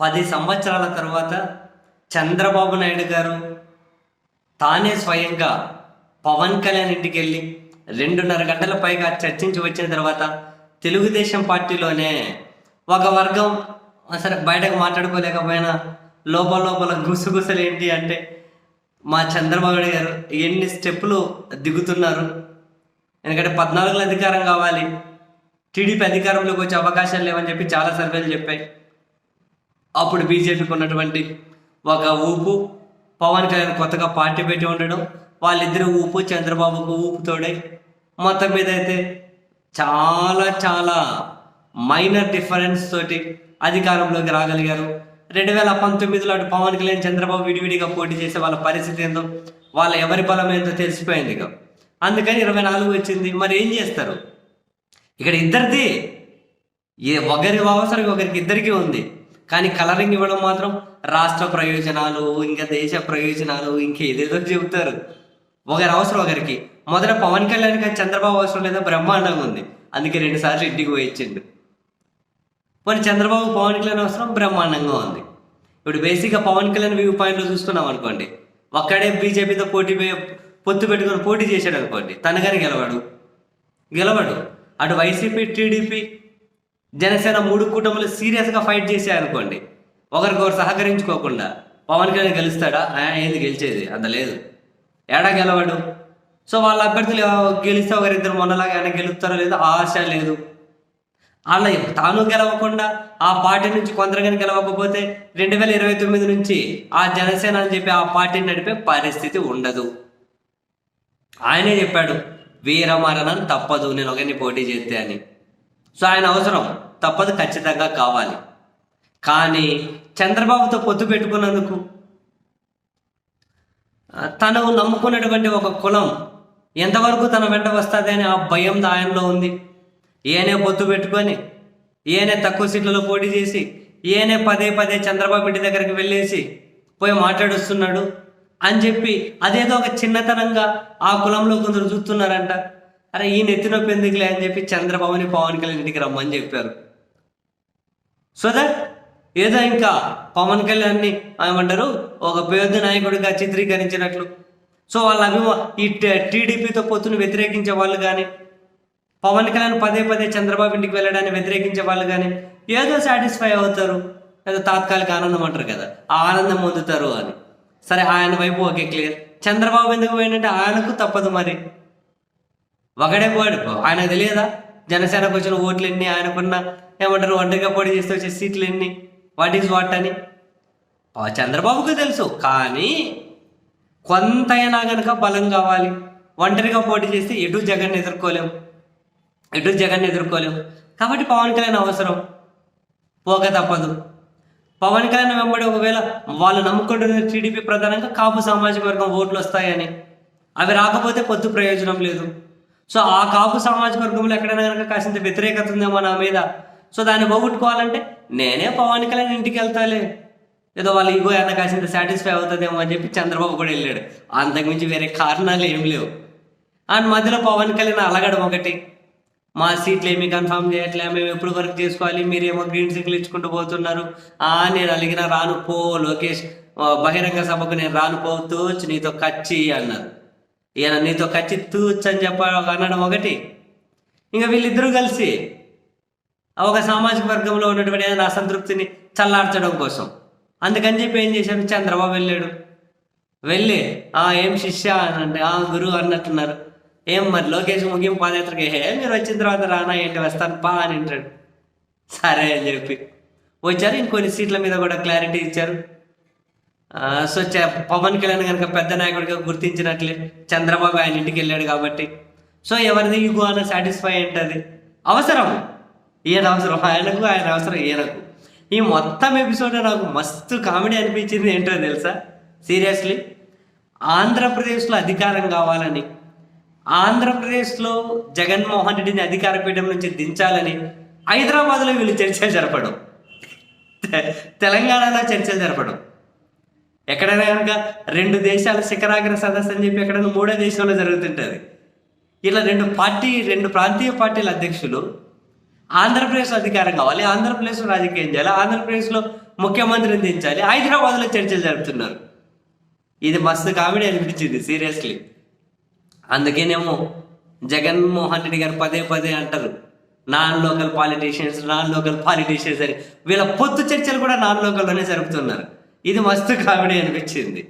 పది సంవత్సరాల తర్వాత చంద్రబాబు నాయుడు గారు తానే స్వయంగా పవన్ కళ్యాణ్ ఇంటికి వెళ్ళి రెండున్నర గంటల పైగా చర్చించి వచ్చిన తర్వాత తెలుగుదేశం పార్టీలోనే ఒక వర్గం సరే బయటకు మాట్లాడుకోలేకపోయినా లోపల లోపల గుసగుసలు ఏంటి అంటే మా చంద్రబాబు గారు ఎన్ని స్టెప్పులు దిగుతున్నారు. ఎందుకంటే పద్నాలుగులో అధికారం కావాలి. టీడీపీ అధికారంలోకి వచ్చే అవకాశాలు లేవని చెప్పి చాలా సర్వేలు చెప్పాయి. అప్పుడు బీజేపీకి ఉన్నటువంటి ఒక ఊపు పవన్ కళ్యాణ్ కొత్తగా పార్టీ పెట్టి ఉండడం వాళ్ళిద్దరు ఊపు చంద్రబాబుకు ఊపు తోడై మొత్తం మీద అయితే చాలా చాలా మైనర్ డిఫరెన్స్ తోటి అధికారంలోకి రాగలిగారు. రెండు వేల పంతొమ్మిదిలో అటు పవన్ కళ్యాణ్ చంద్రబాబు విడివిడిగా పోటీ చేసే వాళ్ళ పరిస్థితి ఏందో వాళ్ళ ఎవరి బలం ఏందో తెలిసిపోయింది ఇక. అందుకని ఇరవై నాలుగు వచ్చింది. మరి ఏం చేస్తారు? ఇక్కడ ఇద్దరిది ఏ ఒకరి అవసరం ఒకరికి ఇద్దరికి ఉంది. కానీ కలరింగ్ ఇవ్వడం మాత్రం రాష్ట్ర ప్రయోజనాలు ఇంకా దేశ ప్రయోజనాలు ఇంకా ఏదేదో చెబుతారు. ఒకరి అవసరం ఒకరికి. మొదట పవన్ కళ్యాణ్ కానీ చంద్రబాబు అవసరం లేదా బ్రహ్మాండంగా ఉంది. అందుకే రెండు సార్లు ఇంటికి పోయిచ్చిండు మరి చంద్రబాబు పవన్ కళ్యాణ్ అవసరం బ్రహ్మాండంగా ఉంది. ఇప్పుడు బేసిక్గా పవన్ కళ్యాణ్ వ్యూ పాయింట్లో చూసుకున్నాం అనుకోండి. ఒక్కడే బీజేపీతో పోటీ పొత్తు పెట్టుకొని పోటీ చేశాడు అనుకోండి. తనగాని గెలవాడు. గెలవడు. అటు వైసీపీ టీడీపీ జనసేన మూడు కూటములు సీరియస్గా ఫైట్ చేసాయనుకోండి ఒకరికొకరు సహకరించుకోకుండా పవన్ కళ్యాణ్ గెలుస్తాడా? ఏంది గెలిచేది? అంత లేదు. ఏడా గెలవడు? సో వాళ్ళ అభ్యర్థులు గెలిస్తే ఒకరిద్దరు మొన్నలాగా ఆయన గెలుస్తారో లేదో ఆశ లేదు. అలా తాను గెలవకుండా ఆ పార్టీ నుంచి కొందరుగాని గెలవకపోతే రెండు వేల ఇరవై తొమ్మిది నుంచి ఆ జనసేన అని చెప్పి ఆ పార్టీని నడిపే పరిస్థితి ఉండదు. ఆయనే చెప్పాడు వీరమరణం తప్పదు నేను ఒకరిని పోటీ చేస్తే అని. సో ఆయన అవసరం. తప్పదు ఖచ్చితంగా కావాలి. కానీ చంద్రబాబుతో పొత్తు పెట్టుకున్నందుకు తను నమ్ముకున్నటువంటి ఒక కులం ఎంతవరకు తన వెంట వస్తుంది అని ఆ భయం ఆయనలో ఉంది. ఈయనే పొత్తు పెట్టుకొని ఈయనే తక్కువ సీట్లలో పోటీ చేసి ఈయనే పదే పదే చంద్రబాబు ఇంటి దగ్గరికి వెళ్ళేసి పోయి మాట్లాడుస్తున్నాడు అని చెప్పి అదేదో ఒక చిన్నతనంగా ఆ కులంలో కొందరు చూస్తున్నారంట. అరే ఈ నెత్తి నొప్పి ఎందుకులే అని చెప్పి చంద్రబాబుని పవన్ కళ్యాణ్ ఇంటికి రమ్మని చెప్పారు. సో దట్ ఏదో ఇంకా పవన్ కళ్యాణ్ని ఏమంటారు? ఒక పేద నాయకుడిగా చిత్రీకరించినట్లు. సో వాళ్ళ అభిమా ఈ టీడీపీతో పొత్తును వ్యతిరేకించే వాళ్ళు కానీ పవన్ కళ్యాణ్ పదే పదే చంద్రబాబు ఇంటికి వెళ్ళడాన్ని వ్యతిరేకించే వాళ్ళు కానీ ఏదో సాటిస్ఫై అవుతారు. ఏదో తాత్కాలిక ఆనందం అంటారు కదా ఆ ఆనందం పొందుతారు అని. సరే ఆయన వైపు ఓకే క్లియర్. చంద్రబాబు ఎందుకు పోయిందంటే ఆయనకు తప్పదు మరి. ఒకడే పోయాడు. ఆయనకు తెలియదా? జనసేనకు వచ్చిన ఓట్లు ఎన్ని ఆయనకున్న ఏమంటారు? ఒంటరిగా పోటీ చేస్తే వచ్చే సీట్లు ఎన్ని వాట్ ఈజ్ వాట్ అని? చంద్రబాబుకి చంద్రబాబుకు తెలుసు. కానీ కొంతైనా కనుక బలం కావాలి. ఒంటరిగా పోటీ చేస్తే ఎటు జగన్ ఎదుర్కోలేము ఎటు జగన్ ఎదుర్కోలేము కాబట్టి పవన్ కళ్యాణ్ అవసరం. పోక తప్పదు. పవన్ కళ్యాణ్ వెంబడి ఒకవేళ వాళ్ళు నమ్ముకుంటున్న టీడీపీ ప్రధానంగా కాపు సామాజిక వర్గం ఓట్లు వస్తాయని. అవి రాకపోతే పొత్తు ప్రయోజనం లేదు. సో ఆ కాపు సామాజిక వర్గంలో ఎక్కడైనా కనుక కాసింత వ్యతిరేకత ఉందేమో నా మీద. సో దాన్ని పోగొట్టుకోవాలంటే నేనే పవన్ కళ్యాణ్ ఇంటికి వెళ్తాలే. ఏదో వాళ్ళ ఇగో అన్న కాసింత సాటిస్ఫై అవుతుందేమో అని చెప్పి చంద్రబాబు కూడా వెళ్ళాడు. అంతకుమించి వేరే కారణాలు ఏం లేవు. అండ్ మధ్యలో పవన్ కళ్యాణ్ అలగడం ఒకటి. మా సీట్లు ఏమి కన్ఫర్మ్ చేయట్లే మేము ఎప్పుడు వర్క్ చేసుకోవాలి మీరేమో గ్రీన్ సిగ్నల్ ఇచ్చుకుంటూ పోతున్నారు. ఆ నేను అలిగిన రాను పో లోకేష్. బహిరంగ సభకు నేను రాను పోవచ్చు నీతో కచ్చి అన్నారు. ఈయన నీతో కచ్చి తూచని చెప్పాడు చెప్ప అనడం ఒకటి. ఇంకా వీళ్ళిద్దరూ కలిసి ఒక సామాజిక వర్గంలో ఉన్నటువంటి ఏదైనా అసంతృప్తిని చల్లార్చడం కోసం. అందుకని చెప్పి ఏం చేశాడు? చంద్రబాబు వెళ్ళాడు. వెళ్ళి ఆ ఏం శిష్య? అని అంటే ఆ గురువు అన్నట్టున్నారు. ఏం మరి లోకేష్ ముగింపు పాదయాత్రకి? ఏ మీరు వచ్చిన తర్వాత రానా? ఏంటి? వస్తాను. పా అని అంటాడు. సరే అని చెప్పి. వచ్చారు. ఇంకొన్ని సీట్ల మీద కూడా క్లారిటీ ఇచ్చారు. సో చ- పవన్ కళ్యాణ్ కనుక పెద్ద నాయకుడిగా గుర్తించినట్లే చంద్రబాబు ఆయన ఇంటికి వెళ్ళాడు కాబట్టి. సో ఎవరిది ఈగో అన్న సాటిస్ఫై ఏంటది? అవసరం. ఈయన అవసరం. ఆయనకు ఆయన అవసరం ఈయనకు. ఈ మొత్తం ఎపిసోడ్ నాకు మస్తు కామెడీ అనిపించింది ఏంటో తెలుసా? సీరియస్లీ ఆంధ్రప్రదేశ్లో అధికారం కావాలని ఆంధ్రప్రదేశ్లో జగన్మోహన్ రెడ్డిని అధికార పీఠం నుంచి దించాలని హైదరాబాద్లో వీళ్ళు చర్చలు జరపడం. తె- తెలంగాణలో చర్చలు జరపడం. ఎక్కడైనా కనుక రెండు దేశాల శిఖరాగ్ర సదస్సు అని చెప్పి ఎక్కడైనా మూడో దేశంలో జరుగుతుంటుంది. ఇలా రెండు పార్టీ రెండు ప్రాంతీయ పార్టీల అధ్యక్షులు ఆంధ్రప్రదేశ్ అధికారం కావాలి ఆంధ్రప్రదేశ్లో రాజకీయం చేయాలి ఆంధ్రప్రదేశ్లో ముఖ్యమంత్రిని దించాలి హైదరాబాద్లో చర్చలు జరుపుతున్నారు. ఇది మస్తు కామెడీ అనిపించింది సీరియస్లీ. అందుకేనేమో జగన్మోహన్ రెడ్డి గారు పదే పదే అంటారు non local politicians non local politicians అని. వీళ్ళ పొత్తు చర్చలు కూడా నాన్ లోకల్లోనే జరుపుతున్నారు. ఇది మస్తు కామెడీ అనిపించింది.